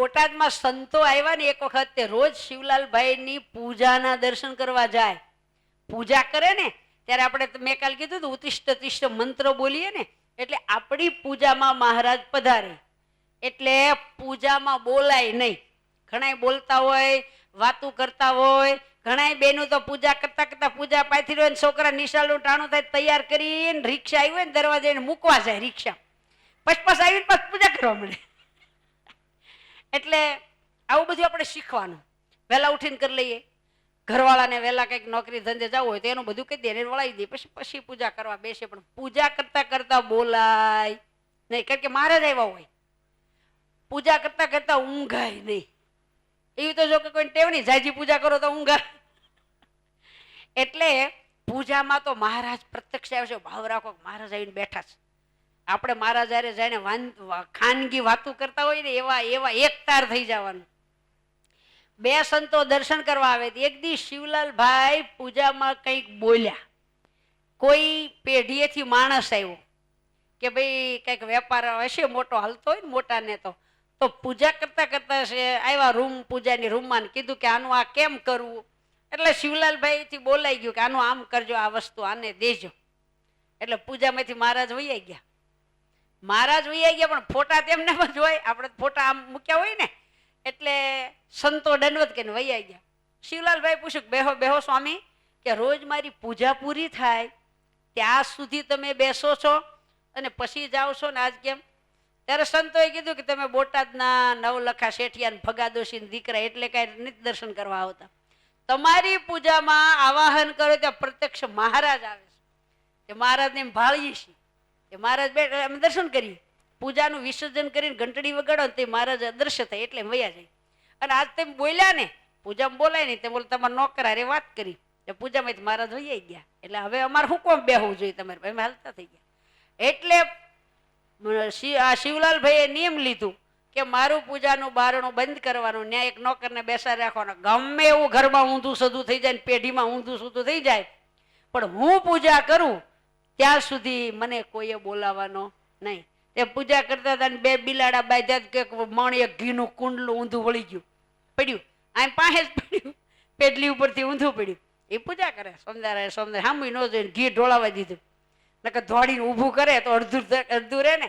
બોટાદમાં સંતો આવ્યા ને એક વખત તે રોજ શિવલાલભાઈની પૂજાના દર્શન કરવા જાય. પૂજા કરે ને, ત્યારે આપણે મેં કાલ કીધું હતું ઉતિષ્ઠ તિષ્ઠ મંત્ર બોલીએ ને, એટલે આપણી પૂજામાં મહારાજ પધારે. એટલે પૂજામાં બોલાય નહીં. ઘણાય બોલતા હોય, વાતું કરતા હોય, ઘણાય બેનું તો પૂજા કરતા કરતા પૂજા પાથરી હોય છોકરા નિશાળનું ટાણું થાય, તૈયાર કરીને રિક્ષા આવી હોય ને દરવાજે મૂકવા જાય રિક્ષા. પછી પછી આવીને પછી પૂજા કરવા મળે. એટલે આવું બધું આપણે શીખવાનું. વહેલા ઉઠીને કરી લઈએ. ઘરવાળાને વહેલા કંઈક નોકરી ધંધે જવું હોય તો એનું બધું કહી દે વળાવી દઈએ પછી પછી પૂજા કરવા બેસે, પણ પૂજા કરતાં કરતાં બોલાય નહીં. કારણ કે મહારાજ આવ્યા હોય. પૂજા કરતાં કરતાં ઊંઘાય નહીં. એવી તો જો કે કોઈ નહીં જાજી પૂજા કરો તો ઊંઘા એટલે પૂજામાં તો મહારાજ પ્રત્યક્ષ આવે છે. ભાવ રાખો મહારાજ આવીને બેઠા છે. આપણે મહારાજ હારે જાણે ખાનગી વાતો કરતા હોય ને, એવા એવા એકતાર થઈ જવાનું. બે સંતો દર્શન કરવા આવે એક દી શિવલાલભાઈ પૂજામાં કંઈક બોલ્યા. કોઈ પેઢીએથી માણસ આવ્યો કે ભાઈ કંઈક વેપાર હશે, મોટો હાલતો હોય ને, મોટાને તો. તો પૂજા કરતા કરતા છે, આવ્યા રૂમ, પૂજાની રૂમમાં કીધું કે આનું આ કેમ કરવું? એટલે શિવલાલભાઈથી બોલાઈ ગયું કે આનું આમ કરજો, આ વસ્તુ આને દેજો. એટલે પૂજામાંથી મહારાજ વૈયા ગયા. મહારાજ વૈયા ગયા, પણ ફોટા તેમને પણ જોઈ આપણે ફોટા આમ મૂક્યા હોય ને, એટલે સંતો દંડવત કે વૈયા ગયા. શિવલાલભાઈ પૂછ્યું, બેહો બેહો સ્વામી, કે રોજ મારી પૂજા પૂરી થાય, ત્યાં સુધી તમે બેસો છો અને પછી જાઓ છો ને? આજ કેમ? ત્યારે સંતોએ કીધું કે તમે બોટાદના નવલખા શેઠિયા ને ફગાદોશી દીકરા, એટલે કાંઈ નિત દર્શન કરવા આવતા. તમારી પૂજામાં આવાહન કરો ત્યાં પ્રત્યક્ષ મહારાજ આવે છે. કે મહારાજને ભાળીએ છીએ. તે મહારાજ બેઠા, અમે દર્શન કરીએ. પૂજાનું વિસર્જન કરીને ઘંટડી વગાડો ને તે મહારાજ અદ્રશ્ય થાય એટલે વયા જાય. અને આજ તેમ બોલ્યા ને, પૂજામાં બોલાય નહીં તે બોલે, તમારા નોકર હારે વાત કરી. એ પૂજામાં મહારાજ વૈયા ગયા. એટલે હવે અમારે હું કોમ બેહવું જોઈએ તમારે? અમે હાલતા થઈ ગયા. એટલે આ શિવલાલભાઈએ નિયમ લીધું કે મારું પૂજાનું બારણું બંધ કરવાનું, ત્યાં એક નોકરને બેસાડી રાખવાનો. ગમે એવું ઘરમાં ઊંધું સધું થઈ જાય ને પેઢીમાં ઊંધું સૂધું થઈ જાય. પણ હું પૂજા કરું ત્યાં સુધી મને કોઈએ બોલાવવાનો નહીં. તે પૂજા કરતા હતા ને બે બિલાડા બાંધ્યા કે મણ એક ઘીનું કુંડલું ઊંધું વળી ગયું. પડ્યું. આમ પાસે જ પડ્યું. પેટલી ઉપરથી ઊંધું પડ્યું. એ પૂજા કરે. સોમદારે સોમદાર સાંભળી ન જોઈને ઘી ઢોળાવા દીધું. નકર ધોળીને ઊભું કરે તો અડધું અડધું રહે ને.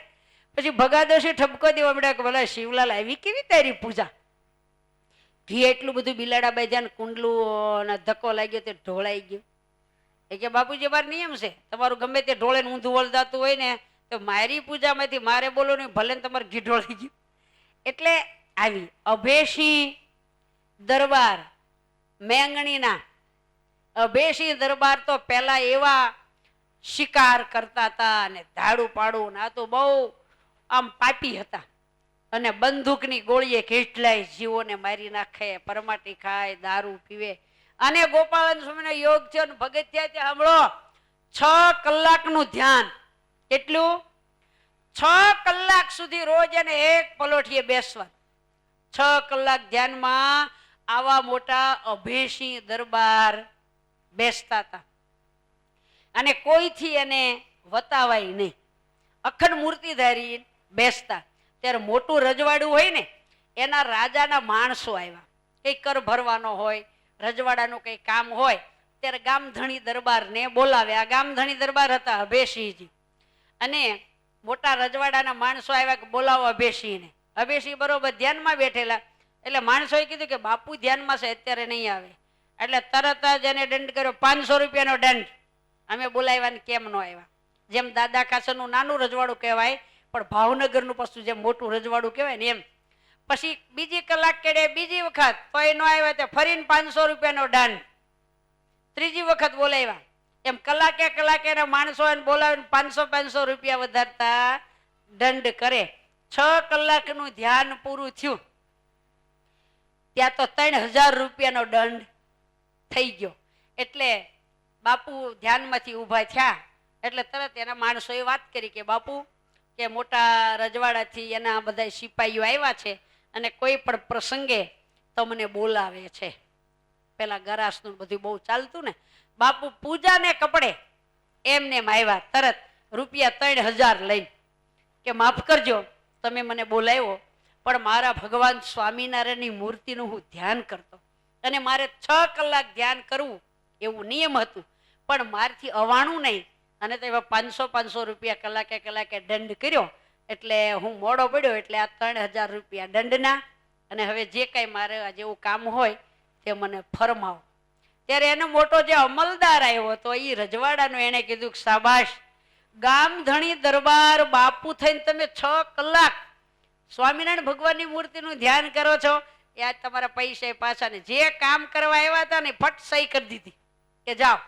પછી ભગાદોશી ઠપકો દેવા મળ્યા કે ભલે શિવલાલ આવી કેવી તારી પૂજા? ઘી એટલું બધું બિલાડા બાંધ્યા ને કુંડલું ધક્કો લાગ્યો તે ઢોળાઈ ગયું. એ કે બાપુજી મારે નિયમ છે. તમારું ગમે તે ઢોળે ઊંધું વળદાતું હોય ને, તો મારી પૂજામાંથી મારે બોલો નહીં, ભલે તમારે ઘી ઢોળાઈ ગયું. એટલે આવી અભેશી દરબાર મેંગણીના. અભેશી દરબાર તો પહેલા એવા શિકાર કરતા હતા અને ધાડું પાડું ને આ તો બહુ આમ પાપી હતા. અને બંદૂકની ગોળીએ કેટલાય જીવોને મારી નાખે, પરમાટી ખાય, દારૂ પીવે. અને ગોપાલન સ્વામીનો યોગ છે અને ભગત થયા છે, સાંભળો. છ કલાકનું ધ્યાન. કેટલું? છ કલાક સુધી રોજ એને એક પલોઠીએ બેસવા છ કલાક ધ્યાનમાં આવા મોટા અભેસી દરબાર બેસતા હતા. અને કોઈથી એને વતાવાય નહીં. અખંડ મૂર્તિધારી બેસતા. ત્યારે મોટું રજવાડું હોય ને, એના રાજાના માણસો આવ્યા. કંઈ કર ભરવાનો હોય રજવાડાનું કંઈ કામ હોય, ત્યારે ગામધણી દરબારને બોલાવ્યા આ ગામધણી દરબાર હતા અભેસિંહજી અને મોટા રજવાડાના માણસો આવ્યા કે બોલાવો અભેસિંહને અભેસિંહ બરોબર ધ્યાનમાં બેઠેલા. એટલે માણસોએ કીધું કે બાપુ ધ્યાનમાં છે, અત્યારે નહીં આવે. એટલે તરત જ એને દંડ કર્યો. પાંચસો રૂપિયાનો દંડ. અમે બોલાવ્યા કેમ ન આવ્યા. જેમ દાદા કાસરનું નાનું રજવાડું કહેવાય, પણ ભાવનગરનું પાછું જેમ મોટું રજવાડું કહેવાય ને એમ. પછી બીજી કલાક કેડે બીજી વખત તોય ન આવ્યા તો ફરીને પાંચસો રૂપિયાનો દંડ ત્રીજી વખત બોલાવ્યા. એમ કલાકે કલાકે માણસો એને બોલાવીને પાંચસો પાંચસો રૂપિયા વધારતા દંડ કરે. છ કલાકનું ધ્યાન પૂરું થયું. ત્યાં તો ત્રણ હજાર રૂપિયાનો દંડ થઈ ગયો. એટલે બાપુ ધ્યાનમાંથી ઊભા થયા. એટલે તરત એના માણસોએ વાત કરી કે, બાપુ, કે મોટા રજવાડાથી એના બધા સિપાહીઓ આવ્યા છે. અને કોઈ પણ પ્રસંગે તમને બોલાવે છે. પેલા ગરાસનું બધું બહુ ચાલતું ને, બાપુ પૂજાને કપડે એમને એમ આવ્યા તરત રૂપિયા ત્રણ હજાર લઈને કે માફ કરજો, તમે મને બોલાવ્યો, પણ મારા ભગવાન સ્વામિનારાયણની મૂર્તિનું હું ધ્યાન કરતો. અને મારે છ કલાક ધ્યાન કરવું એવું નિયમ હતું, પણ મારથી અવાણું નહીં. અને તો એવા પાંચસો પાંચસો રૂપિયા કલાકે કલાકે દંડ કર્યો એટલે હું મોડો પડ્યો એટલે આ ત્રણ હજાર રૂપિયા દંડના અને હવે જે કાંઈ મારે જેવું કામ હોય તે મને ફરમાવો. ત્યારે એનો મોટો જે અમલદાર આવ્યો હતો એ રજવાડાનો એણે કીધું કે શાબાશ, ગામ ધણી દરબાર બાપુ થઈને તમે છ કલાક સ્વામિનારાયણ ભગવાનની મૂર્તિનું ધ્યાન કરો છો, એ આજ તમારા પૈસા પાછા ને જે કામ કરવા આવ્યા હતા ને ફટ સહી કરી દીધી કે જાઓ.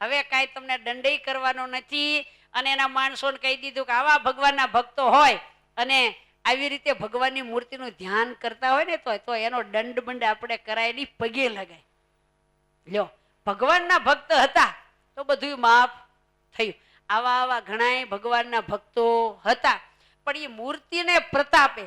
હવે કાંઈ તમને દંડઈ કરવાનો નથી અને એના માણસોને કહી દીધું કે આવા ભગવાનના ભક્તો હોય અને આવી રીતે ભગવાનની મૂર્તિનું ધ્યાન કરતા હોય ને તો તો એનો દંડ બંડ આપણે કરાયેલી પગે લગાય. લ્યો, ભગવાનના ભક્ત હતા તો બધું માફ થયું. આવા આવા ઘણાય ભગવાનના ભક્તો હતા, પણ એ મૂર્તિને પ્રતાપે